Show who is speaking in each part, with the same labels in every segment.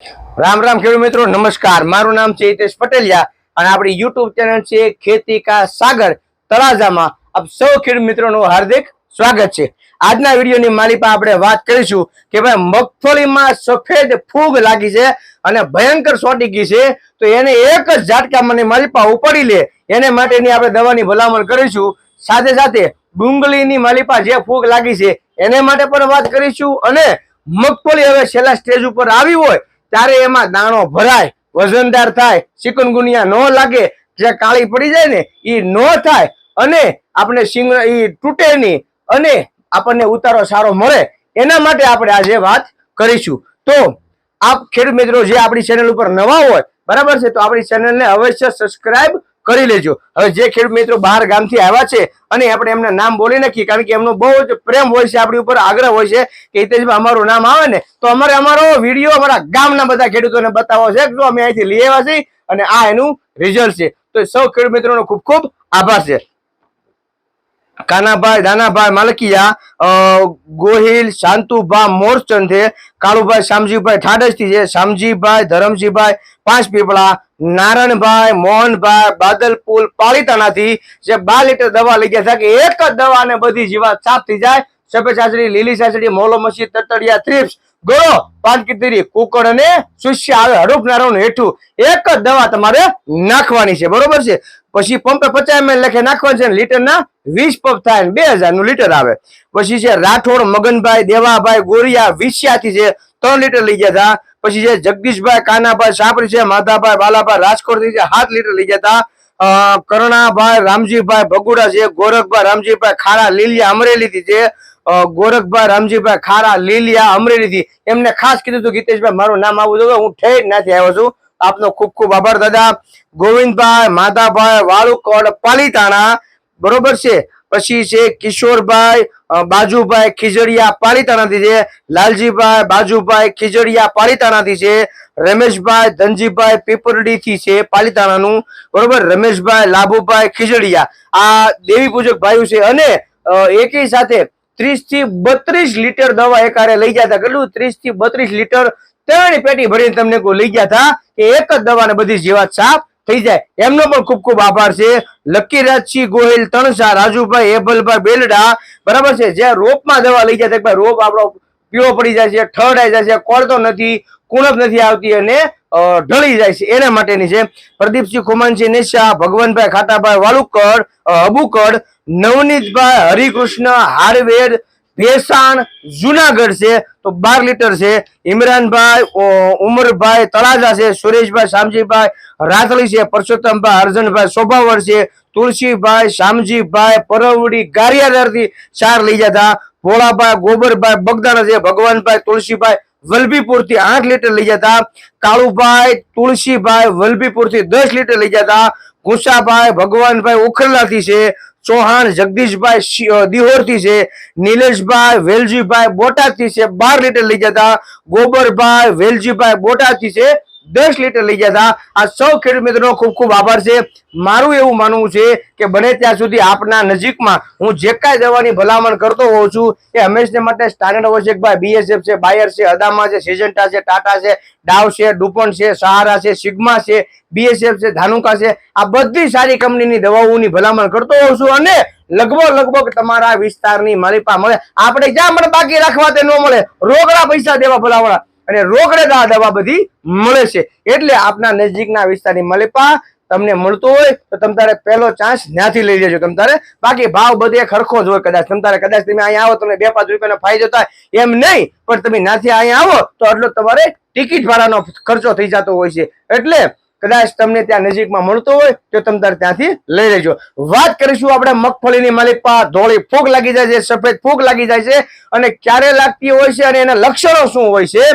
Speaker 1: રામ રામ ખેડૂત મિત્રો, નમસ્કાર. મારું નામ છે હિતેશ પટેલિયા અને આપણી યુટ્યુબ ચેનલ છે ખેતી કા સાગર તળાજામાં આપ સૌ ખેડૂત મિત્રોનું હાર્દિક સ્વાગત છે. આજના વિડીયોની માલિપા આપણે વાત કરીશું કે ભાઈ મગફળીમાં સફેદ ફૂગ લાગી છે અને ભયંકર સોટી ગઈ છે, તો એને એક જ ઝાટકા ઝાટકામાં માલિપા ઉપાડી લે. એને માટેની આપણે દવાની ભલામણ કરીશું. સાથે સાથે ડુંગળીની માલિપા જે ફૂગ લાગી છે, એને માટે પણ વાત કરીશું અને મગફળી હવે છેલ્લા સ્ટેજ ઉપર આવી હોય ત્યારે એમાં દાણો ભરાય, વજનદાર થાય, ચિકનગુનિયા ન લાગે, જે કાળી પડી જાય ને એ ન થાય. અને આપણે સિંગ એ તૂટે નહીં. અને આપણને ઉતારો સારો મળે. એના માટે આપણે આજે વાત કરીશું. તો આપ ખેડૂત મિત્રો, જે આપણી ચેનલ ઉપર નવા હોય, બરાબર છે, તો આપણી ચેનલને અવશ્ય સબસ્ક્રાઇબ કરી લેજો. હવે જે ખેડૂત મિત્રો બહાર ગામથી આવ્યા છે, અને આપણે એમના નામ બોલી નાખીએ, કારણ કે એમનો બહુ જ પ્રેમ હોય છે, આપણી ઉપર આગ્રહ હોય છે કે હિતેશભાઈ અમારું નામ આવે ને, તો અમારે અમારો વીડિયો અમારા ગામના બધા ખેડૂતોને બતાવો છે. જો અમે અહીંથી લઈ આવ્યા છીએ, અને આ એનું રિઝલ્ટ છે. તો સૌ ખેડૂત મિત્રોનો ખૂબ ખૂબ આભાર છે. કાનાભાઈ, દાનાભાઈ, માલકિયા ગોહિલ, શાંતુભા, મોરચંદ છે, કાળુભાઈ શામજીભાઈ ઠાડસથી છે શામજીભાઈ ધરમજીભાઈ, પાંચ પીપળા નારણભાઈ, મોહનભાઈ, બાદલપુલ, પાલિતાણાથી જે બાર લીટર દવા લઈ ગયા કે એક જ દવા ને બધી જીવાત સાફ થઈ જાય. સફેદ સાસડી લીલી સાસડી મોલો મસી તટડિયા થ્રિપ્સ ગોળો પાનકીતરી કુકડ અને સુસ્ય આવે હડુપ નારણ હેઠું એક જ દવા તમારે નાખવાની છે. બરોબર છે? પછી પંપે પચાસ એમએલ લખે નાખવાની છે લીટર ના વીસ પંપ થાય બે હજારનું લીટર આવે. પછી છે રાઠોડ, મગનભાઈ, દેવાભાઈ, ગોરિયા વિસ્યાથી છે ત્રણ લીટર લઈ ગયા હતા. પછી છે જગદીશભાઈ કાનાભાઈ સાપરી છે, માધાભાઈ બાલાભાઈ રાજકોટથી છે સાત લીટર લઈ ગયા હતા કરણાભાઈ રામજીભાઈ ભગુડા છે, ગોરખભાઈ રામજીભાઈ ખારા લીલિયા અમરેલી થી છે ગોરખભાઈ રામજીભાઈ ખારા લીલિયા અમરેલી થી. એમને ખાસ કીધું હતું ગીતેશભાઈ, મારું નામ આવું જોઈએ હું ઠેર નાથી આવ્યો છું. આપનો ખૂબ ખૂબ આભાર, દાદા. ગોવિંદભાઈ, માધાભાઈ, વાળુકોડ, પાલીતાણા, બરોબર છે. પછી છે કિશોરભાઈ બાજુભાઈ ખીજડીયા પાલીતાણાથી છે, લાલજીભાઈ બાજુભાઈ ખીજડીયા પાલીતાણાથી છે, રમેશભાઈ ધનજીભાઈ પીપરડીથી છે પાલીતાણાનું બરોબર? રમેશભાઈ લાભુભાઈ ખીજડીયા, આ દેવી પૂજક ભાઈઓ છે અને એકી સાથે ત્રીસથી બત્રીસ લીટર દવા એકારે લઈ ગયા હતા. કેટલું? ત્રીસથી બત્રીસ લીટર ત્રણ પેટી ભરીને તમને લઈ ગયા હતા કે એક જ દવાને બધી જીવાત સાફ થઈ જાય. એમનો પણ ખૂબ ખૂબ આભાર છે. લકીરાજસિંહ ગોહિલ તણસા રાજુભાઈ, હેબલભાઈ, બેલડા, બરાબર છે? જે રોપમાં દવા લઈ હતા ભાઈ, રોપ આપણો પીળો પડી જાય છે, ઠરડાઈ જાય છે કોળતો નથી, કુણપ નથી આવતી અને ઢળી જાય છે. એના માટેની છે પ્રદીપસિંહ ખુમાનસિંહ, નિશા, ભગવાનભાઈ ખાતાભાઈ વાલુકડ અબુકડ, નવનીતભાઈ, હરિકૃષ્ણ, હારવેર ભેસાણ, જુનાગઢ છે, તો બાર લીટર છે. ઇમરાનભાઈ ઉમરભાઈ, તળાજા છે, સુરેશભાઈ, શામજીભાઈ, રાતળી છે, પરસોત્તમભાઈ, અર્જનભાઈ, શોભાવર છે, તુલસીભાઈ, શામજીભાઈ, પરવડી ગારિયાદારથી ચાર લઈ જતા. ભોળાભાઈ, ગોબરભાઈ, બગદાણા છે, ભગવાનભાઈ, તુલસીભાઈ વલભીપુરથી આઠ લીટર લઈ જતા. કાળુભાઈ, તુલસીભાઈ વલભીપુરથી દસ લીટર લઈ જતા. ગુસાભાઈ ભગવાનભાઈ ઉખરલાથી છે, ચૌહાણ, જગદીશભાઈ દિહોરથી છે, નિલેશભાઈ, વેલજીભાઈ બોટાદથી છે, બાર લીટર લઈ જતા, ગોબરભાઈ, વેલજીભાઈ બોટાદથી છે દસ લીટર લઈ ગયા હતા. આ સૌ ખેડૂત મિત્રો ખૂબ ખૂબ આભાર છે. મારું એવું માનવું છે કે બને ત્યાં સુધી આપના નજીકમાં હું જે કાંઈ દવાની ભલામણ કરતો હોઉં છું એ હંમેશને માટે સ્ટાન્ડર્ડ હોય છે ભાઈ બીએસએફ છે બાયર છે અદામા છે સેજન્ટા છે ટાટા છે ડાવ છે ડુપન છે સહારા છે સિગ્મા છે બીએસએફ છે ધાનુકા છે. આ બધી સારી કંપનીની દવાઓની ભલામણ કરતો હોઉં છું અને લગભગ લગભગ તમારા વિસ્તારની મારી પાસે મળે. આપણે જ્યાં પણ બાકી રાખવા તે ન મળે. રોકડા પૈસા દેવા ભલામણ. અને રોકડે આ દવા બધી મળે છે. એટલે આપના નજીકના વિસ્તારની મલેપા તમને મળતું હોય તો તમ તારે પહેલો ચાન્સ ત્યાંથી લઈ લેજો. તમે તારે બાકી ભાવ બધે ખરખો જ હોય કદાચ. તમ તારે કદાચ તમે અહીંયા આવો, તમને બે પાંચ રૂપિયાનો ફાયદો થાય એમ નહીં, પણ તમે ત્યાંથી અહીંયા આવો તો એટલો તમારે ટિકિટ ભાડાનો ખર્ચો થઈ જતો હોય છે. એટલે કદાચ તમને ત્યાં નજીકમાં મળતો હોય તો તમે તારે ત્યાંથી લઈ લેજો. વાત કરીશું આપણે મગફળીની માલિકા ધોળી ફૂગ લાગી જાય છે, સફેદ ફૂગ લાગી જાય છે અને ક્યારે લાગતી હોય છે અને એના લક્ષણો શું હોય છે?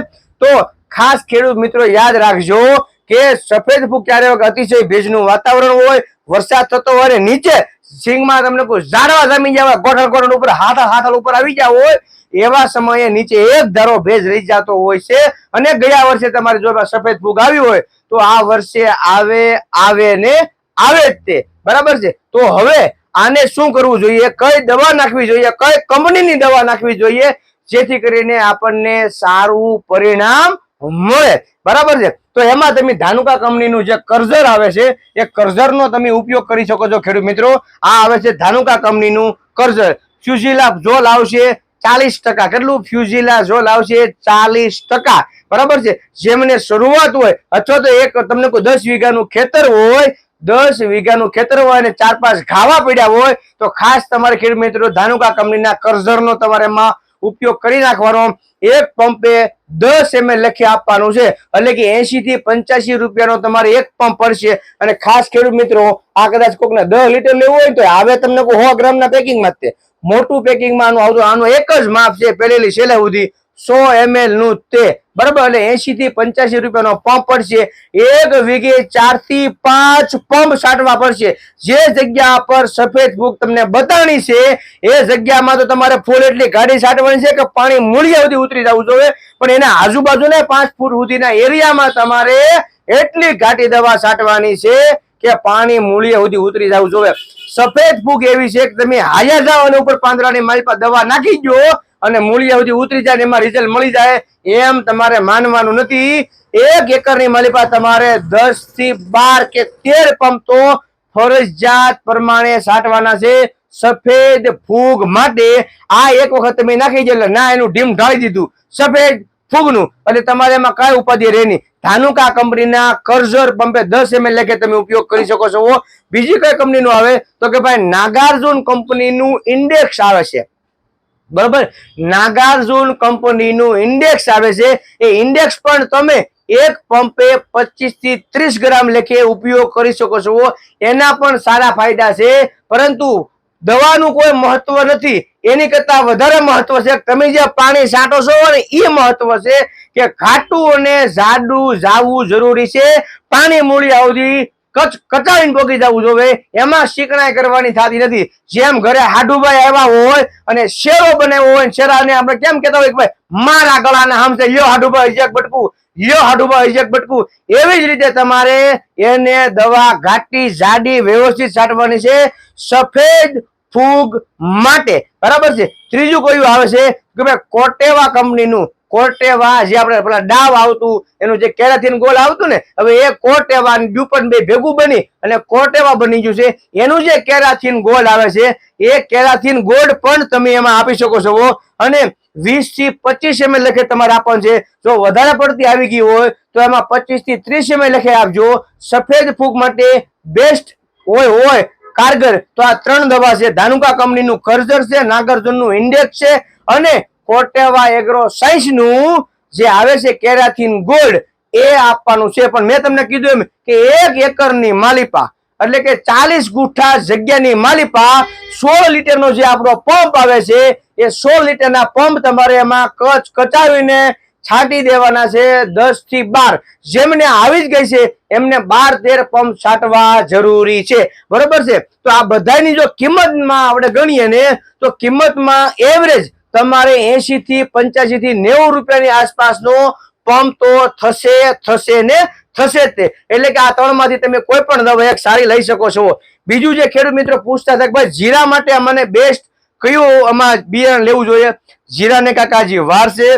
Speaker 1: તો ખાસ ખેડૂત મિત્રો યાદ રાખજો કે સફેદ ફૂગ ક્યારે અતિશય ભેજનું વાતાવરણ હોય, વરસાદ થતો હોય નીચે સિંગમાં તમને કોઈ ઝાડવા જમી જવા ગોઠણ ગોઠણ ઉપર હાથા હાથલ ઉપર આવી ગયા હોય, એવા સમયે નીચે એક ધારો ભેજ રહી જતો હોય છે અને ગયા વર્ષે તમારે જો સફેદ ફૂગ આવી હોય, તો આ વર્ષે આવે આવે ને આવે જ તે. બરાબર છે? તો હવે આને શું કરવું જોઈએ? કઈ દવા નાખવી જોઈએ? કઈ કંપનીની દવા નાખવી જોઈએ? જેથી કરીને આપણને સારું પરિણામ મળે. બરાબર છે? તો એમાં તમે ધાનુકા કંપનીનું જે કરઝર આવે છે, એ કરઝરનો તમે ઉપયોગ કરી શકો છો, ખેડૂત મિત્રો. આ આવે છે ધાનુકા કંપનીનું કરઝર. ફ્યુઝિલા જોલ આવશે ચાલીસ ટકા. કેટલું? ફ્યુઝિલા જોલ આવશે ચાલીસ ટકા. બરાબર છે? જેમને શરૂઆત હોય, અથવા તો એક તમને કોઈ દસ વીઘાનું ખેતર હોય, દસ વીઘાનું ખેતર હોય અને ચાર પાંચ ઘાવા પડ્યા હોય, તો ખાસ તમારે ખેડૂત મિત્રો ધાનુકા કંપનીના કરઝરનો તમારે એમાં ઉપયોગ કરી નાખવાનો. એક પંપે દસ એમએલ લખી આપવાનું છે. એટલે કે એસી થી પંચ્યાસી રૂપિયાનો તમારે એક પંપ પડશે. અને ખાસ ખેડૂત મિત્રો, આ કદાચ કોકને દસ લીટર લેવું હોય તો આવે તમને સો ગ્રામના પેકિંગમાં જ તે. મોટું પેકિંગમાં આનું આવતું, આનું એક જ માપ છે પેલેલી છેલ્લે સુધી. સો એમએલનું તે. બરાબર? એટલે એસી થી પંચ્યાસી રૂપિયાનો પંપ પડશે. એક વીઘે ચારથી પાંચ પંપ સાટવા પડશે. જે જગ્યા પર સફેદ ફૂગ તમને બતાણી છે, એ જગ્યામાં તો તમારે ફૂલ એટલી ગાડી છાંટવાની છે કે પાણી મૂળિયા સુધી ઉતરી જવું જોઈએ. પણ એના આજુબાજુના પાંચ ફૂટ સુધીના એરિયામાં તમારે એટલી ઘાટી દવા છાંટવાની છે કે પાણી મૂળિયા સુધી ઉતરી જવું જોઈએ. સફેદ ફૂગ એવી છે કે તમે હાજર જાઓ અને ઉપર પાંદડાની પર દવા નાખી દો અને મૂળિયા સુધી ઉતરી જાય એમાં રિઝલ્ટ મળી જાય એમ તમારે માનવાનું નથી. એક એકરની માલિકા તમારે દસથી બાર કે તેર પંપ તો ફરજિયાત પ્રમાણે છાંટવાના છે. સફેદ ફૂગ માટે આ એક વખત તમે નાખી દે ના, એનું ઢીમ ઢાળી દીધું. સફેદ ફૂગનું. એટલે તમારે એમાં કઈ ઉપાધિ રહે નહીં. ધાનુકા કંપનીના કરઝર પંપે દસ એમએલ લેખે તમે ઉપયોગ કરી શકો છો. બીજી કઈ કંપનીનું આવે તો કે ભાઈ નાગાર્જુન કંપનીનું ઇન્ડેક્સ આવે છે. બરોબર? નાગાર્જુન કંપનીનું ઇન્ડેક્સ આવે છે. એ ઇન્ડેક્સ પણ તમે એક પંપે પચીસથી ત્રીસ ગ્રામ લેખે ઉપયોગ કરી શકો છો. એના પણ સારા ફાયદા છે. પરંતુ દવાનું કોઈ મહત્વ નથી. એની કરતા વધારે મહત્વ છે. તમે જે પાણી છાંટો છો ને એ મહત્વ છે કે ઘાટું અને જાડું જાવું જરૂરી છે. પાણી મૂળી આવતી કચ કચાવીને પોકી જવું જોઈએ એમાં શીકણાઈ કરવાની થતી નથી. જેમ ઘરે હાડુભાઈ આવ્યા હોય અને શેરો બનાવ્યો હોય શેરાને આપણે કેમ કેતા હોય કે ભાઈ, મારા ગળાના હમસે લ્યો હાડુભાઈ હિજક બટકું લ્યો હાડુભાઈ હિજક બટકું એવી જ રીતે તમારે એને દવા ઘાટી, જાડી વ્યવસ્થિત છાંટવાની છે સફેદ ફૂગ માટે. બરાબર છે? ત્રીજું કયું આવે છે કે ભાઈ કોટેવા કંપનીનું કોટેવા જે આપણે પેલા ડાવ આવતું, એનું જે કેરાથીન ગોળ આવતું ને, હવે એ અને ડ્યુપન બે ભેગું બની અને કોટેવા બની ગયું છે. એનું જે કેરાથીન ગોળ આવે છે, એ કેરાથીન ગોળ પણ તમે એમાં આપી શકો છો અને વીસથી પચીસ એમએ લખે તમારે આપવાનું છે. જો વધારે પડતી આવી ગઈ હોય, તો એમાં પચીસથી ત્રીસ એમએ લખે આપજો. સફેદ ફૂગ માટે બેસ્ટ હોય હોય. કારગર, તો આ ત્રણ દવા છે. ધાનુકા કંપનીનું કર્જર છે, નાગાર્જુનનું ઇન્ડેક્સ છે. અને કોટેવા એગ્રો સાયન્સનું જે આવે છે કેરાથીન ગોલ્ડ, એ આપવાનું છે. પણ મેં તમને કીધું એમ કે એક એકરની માલિપા, એટલે કે ચાલીસ ગુઠા જગ્યાની માલિપા સોળ લીટરનો જે આપણો પંપ આવે છે, એ સોળ લીટરના પંપ તમારે એમાં કચ કચાવીને છાંટી દેવાના છે દસથી બાર. જેમને આવી જ ગઈ છે, એમને બાર તેર પંપ છાંટવા જરૂરી છે. બરોબર છે? તો આ બધાની જો કિંમતમાં આપણે ગણીએ ને, તો કિંમતમાં એવરેજ તમારે એસી થી પંચ્યાસી થી નેવું રૂપિયાની આસપાસનો પંપ તો થશે થશે ને થશે તે. એટલે કે આ ત્રણમાંથી તમે કોઈ પણ દવા એક સારી લઈ શકો છો. બીજું જે ખેડૂત મિત્રો પૂછતા હતા કે ભાઈ, જીરા માટે અમને બેસ્ટ કયું આમાં બિયારણ લેવું જોઈએ? જીરાને કાકાજી વાર છે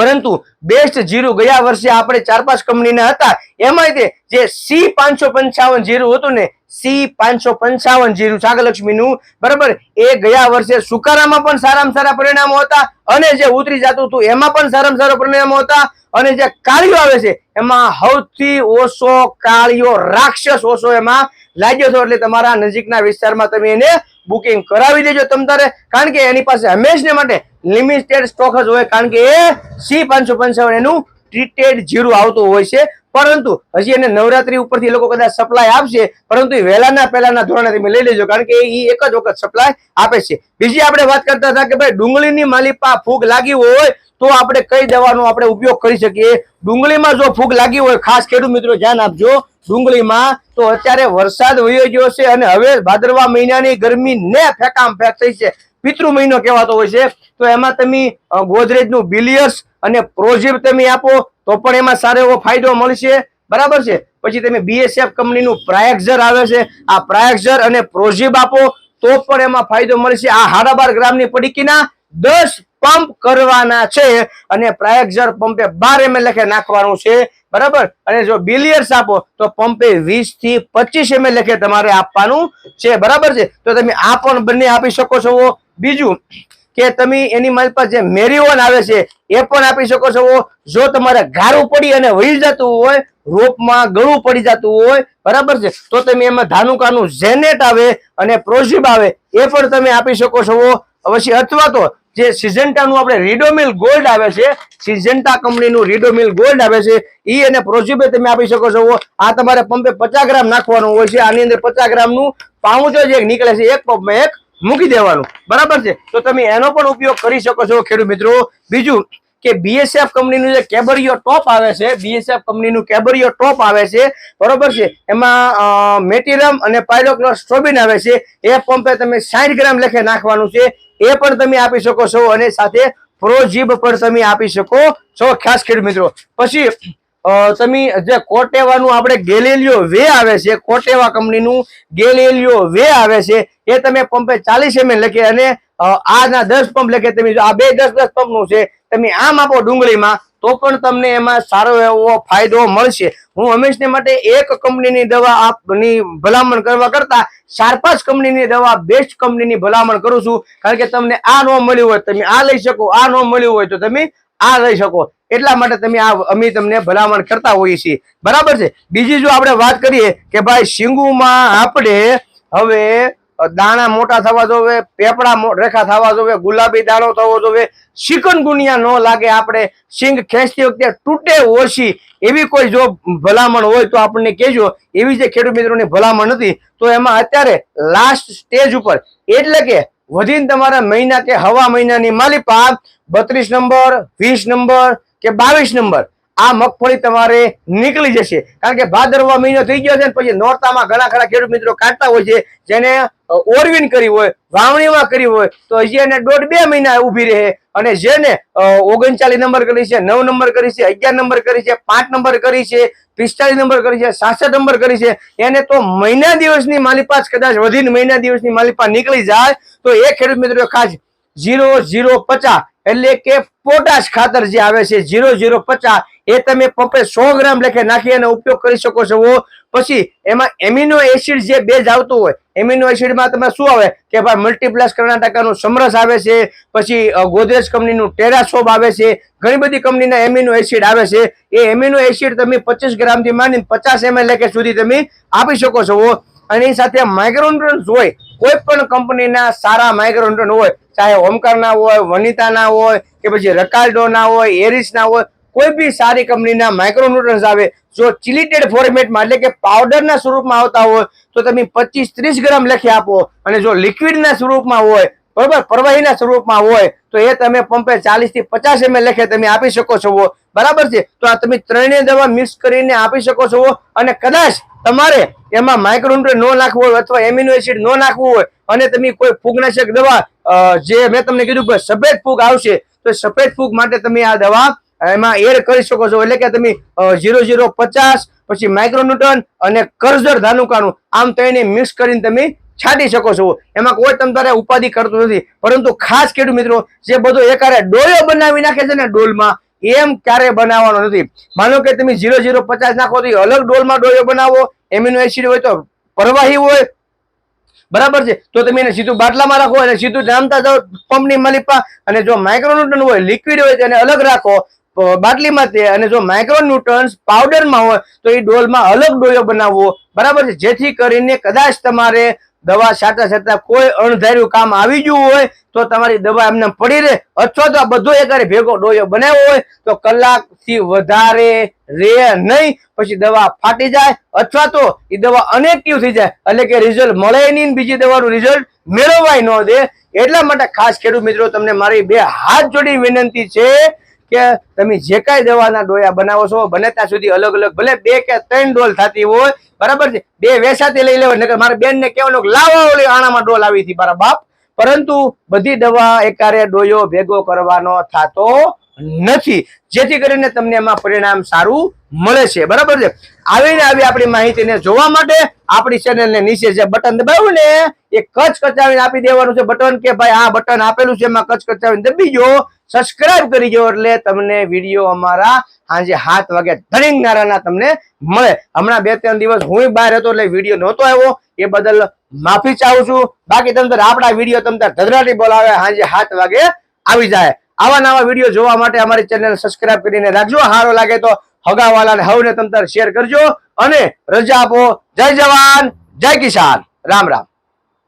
Speaker 1: પરંતુ બેસ્ટ જીરું ગયા વર્ષે આપણે ચાર પાંચ કંપનીના હતા. એમાં તે જે સી પાંચસો પંચાવન જીરું હતું ને સી પાંચસો પંચાવન જીરું સાગરલક્ષ્મીનું બરાબર, એ ગયા વર્ષે સુકારામાં પણ સારામાં સારા પરિણામો હતા અને જે ઉતરી જતું હતું એમાં પણ સારામાં સારા પરિણામો હતા અને જે કાળીઓ આવે છે, એમાં સૌથી ઓછો કાળીઓ રાક્ષસ ઓછો એમાં લાગ્યો હતો. એટલે તમારા નજીકના વિસ્તારમાં તમે એને બુકિંગ કરાવી દેજો તમ તારે. કારણ કે એની પાસે હંમેશને માટે લિમિટેડ સ્ટોક જ હોય. કારણ કે એ સી પાંચસો પંચાવન એનું ટ્રીટેડ જીરું આવતું હોય છે. પરંતુ હજી એને નવરાત્રી ઉપરથી એ લોકો કદાચ સપ્લાય આપશે. પરંતુ એ વહેલાના પહેલાના ધોરણે તમે લઈ લેજો. કારણ કે એ એક જ વખત સપ્લાય આપે છે. બીજી આપણે વાત કરતા હતા કે ભાઈ ડુંગળીની માલિપા ફૂગ લાગી હોય તો આપણે કઈ દવાનો આપણે ઉપયોગ કરી શકીએ? ડુંગળીમાં જો ફૂગ લાગી હોય, ખાસ ખેડૂત મિત્રો ધ્યાન આપજો. ડુંગળીમાં તો અત્યારે વરસાદ વયો ગયો છે અને હવે ભાદરવા મહિનાની ગરમી ને ફેકામ ફેક થઈ છે. પિતૃ મહિનો કહેવાતો હોય છે. તો એમાં તમે ગોદરેજનું બિલિયર્સ અને પ્રોઝિબ તમે આપો, તો પણ એમાં સારો એવો ફાયદો મળશે. બરાબર છે? પછી તમે બીએસએફ કંપનીનું પ્રાયક્ઝર આવે છે. આ પ્રાયક્ઝર અને પ્રોઝિબ આપો, તો પણ એમાં ફાયદો મળશે. આ હાડાબાર ગ્રામની પડીકીના દસ પંપ કરવાના છે અને પ્રાયક્ષર પંપે બાર એમએલ લખે નાખવાનું છે. બરાબર? અને જો બિલિયર્સ આપો, તો પંપે વીસથી પચીસ એમએલ લખે તમારે આપવાનું છે. બરાબર છે? તો તમે આ પણ બંને આપી શકો છો. બીજું કે તમે એની મારી પર જે મેરીઓન આવે છે, એ પણ આપી શકો છો. જો તમારે ગારું પડી અને વહી જતું હોય, રોપમાં ગળું પડી જતું હોય, બરાબર છે? તો તમે એમાં ધાનુકાનું ઝેનેટ આવે અને પ્રોઝિબ આવે, એ પણ તમે આપી શકો છો. અવશ્ય અથવા તો જે સિઝન્ટાનું આપણે રીડોમિલ ગોલ્ડ આવે છે સિઝન્ટા કંપનીનું રીડોમિલ ગોલ્ડ આવે છે, ઈ અને પ્રોઝિબે તમે આપી શકો છો. આ તમારે પંપે પચાસ ગ્રામ નાખવાનું હોય છે. આની અંદર પચાસ ગ્રામનું પાઉચ જ એક નીકળે છે. એક પંપમાં એક મૂકી દેવાનું. બરાબર છે? તો તમે એનો પણ ઉપયોગ કરી શકો છો, ખેડૂત મિત્રો. બીજું કે બીએસએફ કંપનીનું જે કેબરિયો ટોપ આવે છે બીએસએફ કંપનીનું કેબરિયો ટોપ આવે છે. બરોબર છે? એમાં મેટીરમ અને પાયલોક્લોર સ્ટ્રોબિન આવે છે. એ પંપે તમે સાઠ ગ્રામ લેખે નાખવાનું છે. એ પણ તમે આપી શકો છો અને સાથે પ્રોજીબ પણ તમે આપી શકો છો. ખાસ ખેડૂત મિત્રો. પછી તમે જે કોટેવાનું આપણે ગેલેલિયો વે આવે છે, કોટેવા કંપનીનું ગેલેલિયો વે આવે છે, એ તમે પંપે ચાલીસ એમએલ લખે અને આના દસ પંપ લખે, તમે આ બે દસ દસ પંપનું છે, તમે આમ આપો ડુંગળીમાં તો પણ તમને એમાં સારો એવો ફાયદો મળશે. હું હંમેશને માટે એક કંપનીની દવા આપની ભલામણ કરવા કરતા ચાર પાંચ કંપનીની દવા બેસ્ટ કંપનીની ભલામણ કરું છું. કારણ કે તમને આ ન મળ્યું હોય તમે આ લઈ શકો, આ ન મળ્યું હોય તો તમે આ લઈ શકો. એટલા માટે તમે આ, અમે તમને ભલામણ કરતા હોઈએ છીએ. બરાબર છે? બીજી જો આપણે વાત કરીએ કે ભાઈ સિંગુમાં આપણે હવે દાણા મોટા થવા જોવે, પેપડા રેખા થવા જોવે, ગુલાબી દાણો થવો જોવે. શિકનગુનિયા ન લાગે આપણે, સિંગ ખેંચતી વખતે તૂટે ઓછી. એવી કોઈ જો ભલામણ હોય તો આપણને કહેજો. એવી જે ખેડૂત મિત્રોની ભલામણ નથી તો એમાં અત્યારે લાસ્ટ સ્ટેજ ઉપર, એટલે કે વધીને તમારા મહિના કે હવા મહિનાની માલિપા બત્રીસ નંબર, વીસ નંબર કે બાવીસ નંબર આ મગફળી તમારે નીકળી જશે. કારણ કે ભાદરવા મહિનો થઈ ગયો છે ને પછી નોરતામાં ઘણા ખરા ખેડૂત મિત્રો કાઢતા હોય છે, જેને ઓરવીન કરી હોય, વાવણીમાં કરી હોય, તો હજી એને દોઢ બે મહિના ઊભી રહે અને જેને ઓગણચાલીસ નંબર કરી છે, નવ નંબર કરી છે, અગિયાર નંબર કરી છે, પાંચ નંબર કરી છે, પિસ્તાલીસ નંબર કરી છે, સાસઠ નંબર કરી છે, એને તો મહિના દિવસની માલિપાસ કદાચ વધીને મહિના દિવસની માલિપા નીકળી જાય, તો એ ખેડૂત મિત્રો ખાસ ઝીરો ઝીરો પચાસ એટલે કે પોટાશ ખાતર જે આવે છે ઝીરો ઝીરો પચાસ એ તમે પંપે સો ગ્રામ લેખે નાખી અને ઉપયોગ કરી શકો છો. પછી એમાં એમિનો એસિડ જે બેઝ આવતું હોય, એમિનો એસિડમાં તમે શું આવે? કે ભાઈ મલ્ટીપ્લસ કર્ણાટકાનું સમરસ આવે છે, પછી ગોદરેજ કંપનીનું ટેરાસોબ આવે છે, ઘણી બધી કંપનીના એમિનો એસિડ આવે છે. એ એમિનો એસિડ તમે પચીસ ગ્રામથી માંડીને પચાસ એમએલ લેખે સુધી તમે આપી શકો છો. અને એની સાથે માઇક્રોન્યુટ્રન્સ હોય, કોઈ પણ કંપનીના સારા માઇક્રોન્યુટ્રન હોય, ચાહે ઓમકારના હોય, વનિતાના હોય, કે પછી રકાલ્ડોના હોય, એરિસના હોય કોઈ બી સારી કંપનીના માઇક્રોન્યુટ્રન્સ આવે, જો ચિલિટેડ ફોર્મેટમાં એટલે કે પાવડરના સ્વરૂપમાં આવતા હોય, તો તમે પચીસ ત્રીસ ગ્રામ લખી આપો. અને જો લિક્વિડના સ્વરૂપમાં હોય, બરોબર, પ્રવાહીના સ્વરૂપમાં હોય, તો એ તમે પંપે ચાલીસથી પચાસ એમએલ લખે, તમે આપી શકો છો. બરાબર છે? તો આ તમે ત્રણેય દવા મિક્સ કરીને આપી શકો છો. અને કદાચ તમારે એમાં માઇક્રોન્યુટ્રન ન નાખવું હોય અથવા એમિનો એસિડ ન નાખવું હોય, અને તમે કોઈ ફૂગનાશક દવા જે મેં તમને કીધું કે સફેદ ફૂગ આવશે, તો સફેદ ફૂગ માટે તમે આ દવા એમાં એડ કરી શકો છો. એટલે કે તમે ઝીરો ઝીરો પચાસ, પછી માઇક્રોન્યુટન અને કરજર ધાનુકાનું આમ ત્રણે મિક્સ કરીને તમે છાંટી શકો છો. એમાં કોઈ તમારે ઉપાધિ કરતું નથી. પરંતુ ખાસ ખેડૂત મિત્રો, જે બધો એકારે ડોયો બનાવી નાખે છે ને ડોલમાં, એમ ક્યારે બનાવવાનો નથી. માનો કે તમે ઝીરો ઝીરો પચાસ નાખો તો અલગ ડોલમાં ડોયો બનાવો એમિનો એસિડ હોય તો પરવાહી હોય. બરાબર છે? તો તમે એને સીધું બાટલામાં રાખો અને સીધું જામતા જાઓ પંપની માલિપા અને જો માઇક્રોન્યુટન હોય લિક્વિડ હોય તેને અલગ રાખો. બાટલીમાં તે અને જો માઇક્રોન્યુટન્સ પાવડરમાં હોય, તો એ ડોલમાં અલગ ડોયો બનાવવો. બરાબર છે? જેથી કરીને કદાચ તમારે દવા છાંટા છતાં કોઈ અણધાર્યું કામ આવી ગયું હોય, તો તમારી દવા એમને પડી રહે. અથવા તો આ બધો એકારે ભેગો ડોયો બનાવ્યો હોય, તો કલાકથી વધારે રે નહીં, પછી દવા ફાટી જાય. અથવા તો એ દવા અનેક્ટિવ થઈ જાય. એટલે કે રિઝલ્ટ મળે નહીં બીજી દવાનું રિઝલ્ટ મેળવવાય ન દે. એટલા માટે ખાસ ખેડૂત મિત્રો, તમને મારી બે હાથ જોડી વિનંતી છે કે તમે જે કાંઈ દવાના ડોયા બનાવો છો, બને ત્યાં સુધી અલગ અલગ, ભલે બે કે ત્રણ ડોલ થતી હોય, બરાબર છે? બે વેસાતી લઈ લેવા, નકર મારા બેન ને કહેવાનું લાવો આણામાં ડોલ આવી હતી મારા બાપ. પરંતુ બધી દવા એકારે ડોયો ભેગો કરવાનો થતો નથી. જેથી કરીને તમને એમાં પરિણામ સારું મળે છે. બરાબર છે? આવીને આવી આપણી માહિતીને જોવા માટે આપણી ચેનલને નીચે જે બટન દબાવ્યું ને, એ કચ કચાવીને આપી દેવાનું છે. બટન કે ભાઈ આ બટન આપેલું છે, એમાં કચ કચાવીને દબી જો સબસ્ક્રાઇબ કરી જો એટલે તમને વીડિયો અમારા સાંજે સાત વાગે ધડિંગ નારાના તમને મળે. હમણાં બે ત્રણ દિવસ હું બહાર હતો એટલે વીડિયો નહોતો આવ્યો. એ બદલ માફી ચાહું છું. બાકી તમને આપણા વીડિયો તમને ધધરાટી બોલાવે, સાંજે સાત વાગે આવી જાય. આવા નવા વીડિયો જોવા માટે અમારી ચેનલ સબસ્ક્રાઇબ કરીને રાખજો. સારો લાગે તો હગાવાલાને હવને તમ તાર શેર કરજો. અને રજા આપો. જય જવાન, જય કિસાન. રામ રામ.